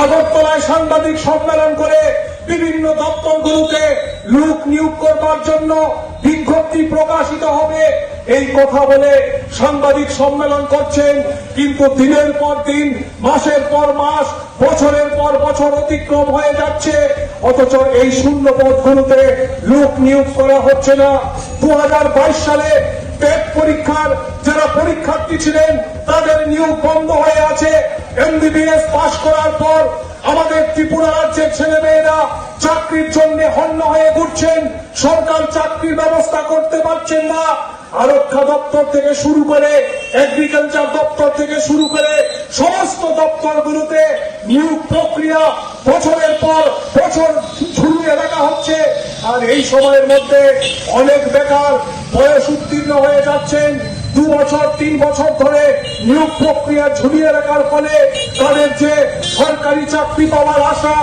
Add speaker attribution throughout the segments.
Speaker 1: আগরতলায় সাংবাদিক সম্মেলন করে বিভিন্ন দপ্তরগুলোতে লোক নিয়োগ করবার জন্য বিজ্ঞপ্তি প্রকাশিত হবে। এই কথা বলে সাংবাদিক সম্মেলন করছেন, কিন্তু দিনের পর দিন, মাসের পর মাস, বছরের পর বছর অতিক্রম হয়ে যাচ্ছে। অথচ এই শূন্য পদগুলোতে লোক নিয়োগ করা হচ্ছে না। দু হাজার বাইশ সালে টেট পরীক্ষার যারা পরীক্ষার্থী ছিলেন, তাদের নিয়োগ বন্ধ এমবিবিএস পাশ করার পর আমাদের ত্রিপুরা রাজ্যের ছেলেমেয়েরা চাকরির জন্য হন্য হয়ে ঘুরছেন। সরকার চাকরির ব্যবস্থা করতে পারছেন না। আরক্ষা দপ্তর থেকে শুরু করে এগ্রিকালচার দপ্তর থেকে শুরু করে সমস্ত দপ্তরগুলোতে নিয়োগ প্রক্রিয়া বছরের পর বছর ঝুলিয়ে রাখা হচ্ছে। আর এই সময়ের মধ্যে অনেক বেকার, বয়স উত্তীর্ণ হয়ে যাচ্ছেন। দু বছর, তিন বছর ধরে নিয়োগ প্রক্রিয়া ঝুলিয়ে রাখার ফলে তাদের যে সরকারি চাকরি পাওয়ার আশা,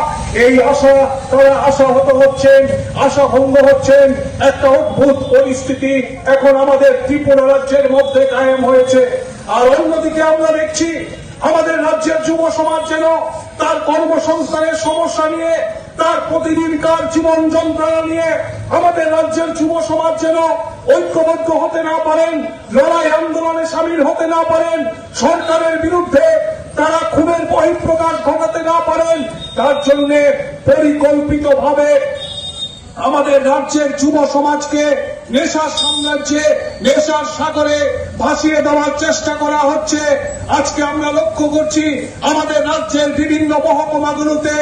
Speaker 1: এই আশা তারা আশাহত হচ্ছেন আশা ভঙ্গ হচ্ছেন। একটা অদ্ভুত পরিস্থিতি এখন আমাদের ত্রিপুরা রাজ্যের মধ্যে কায়েম হয়েছে। আর অন্যদিকে আমরা দেখছি, আমাদের রাজ্যের যুব সমাজ যেন তার কর্মসংস্থানের সমস্যা নিয়ে, তার প্রতিদিনকার জীবন যন্ত্রণা নিয়ে, আমাদের রাজ্যের যুব সমাজ যেন ঐক্যবদ্ধ হতে না পারেন, লড়াই আন্দোলনে সামিল হতে না পারেন, সরকারের বিরুদ্ধে তারা খুবের বহিঃপ্রকাশ ঘটাতে না পারেন, তার জন্য পরিকল্পিতভাবে আমাদের রাজ্যের যুব সমাজকে নেশার সাম্রাজ্যে, নেশার সাগরে ভাসিয়ে দেওয়ার চেষ্টা করা হচ্ছে। আজকে আমরা লক্ষ্য করছি আমাদের রাজ্যের বিভিন্ন মহকুমাগুলোতে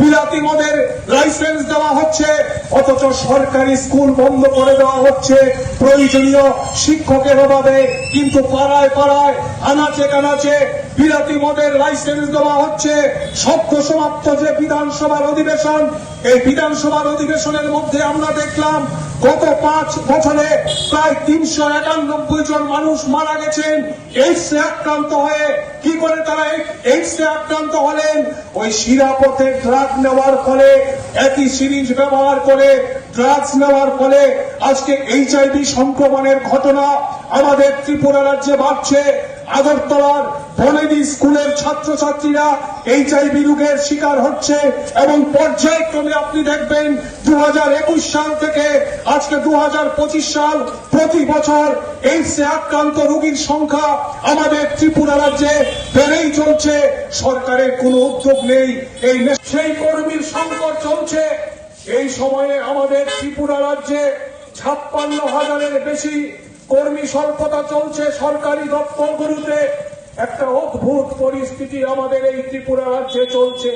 Speaker 1: বিলাতি মদের লাইসেন্স দেওয়া হচ্ছে, অথচ সরকারি স্কুল বন্ধ করে দেওয়া হচ্ছে। প্রয়োজনীয় শিক্ষকের অভাবে কিন্তু পাড়ায় পাড়ায় আনাচে কানাচে বিলাতি মদের লাইসেন্স দেওয়া হচ্ছে। সদ্য সমাপ্ত যে বিধানসভার অধিবেশন, এই বিধানসভার অধিবেশনের মধ্যে আমরা দেখলাম, গত পাঁচ বছরে প্রায় তিনশো একানব্বই জন মানুষ মারা গেছেন এইডসে আক্রান্ত হয়ে কি করে তারা এইডসে আক্রান্ত হলেন? ওই শিরাপথে ড্রাগ নেওয়ার ফলে, একই সিরিজ ব্যবহার করে ড্রাগস নেওয়ার ফলে আজকে এইচআইভি সংক্রমণের ঘটনা আমাদের ত্রিপুরা রাজ্যে বাড়ছে। আগরতলার বনেদি স্কুলের ছাত্রছাত্রীরা এইচআইভি রোগের শিকার হচ্ছে এবং পর্যায়ক্রমে আপনি দেখবেন দু সাল থেকে আজকে দু সাল প্রতি বছর এইডসে আক্রান্ত রোগীর সংখ্যা আমাদের ত্রিপুরা রাজ্যে বেড়েই চলছে। সরকারের কোনো উদ্যোগ নেই। এই সেই কর্মীর সংকট চলছে। এই সময়ে আমাদের ত্রিপুরা রাজ্যে ছাপ্পান্ন হাজারের বেশি কর্মী স্বল্পতা চলছে সরকারি দপ্তরগুলোতে। একটা অদ্ভুত পরিস্থিতি আমাদের এই ত্রিপুরা রাজ্যে চলছে।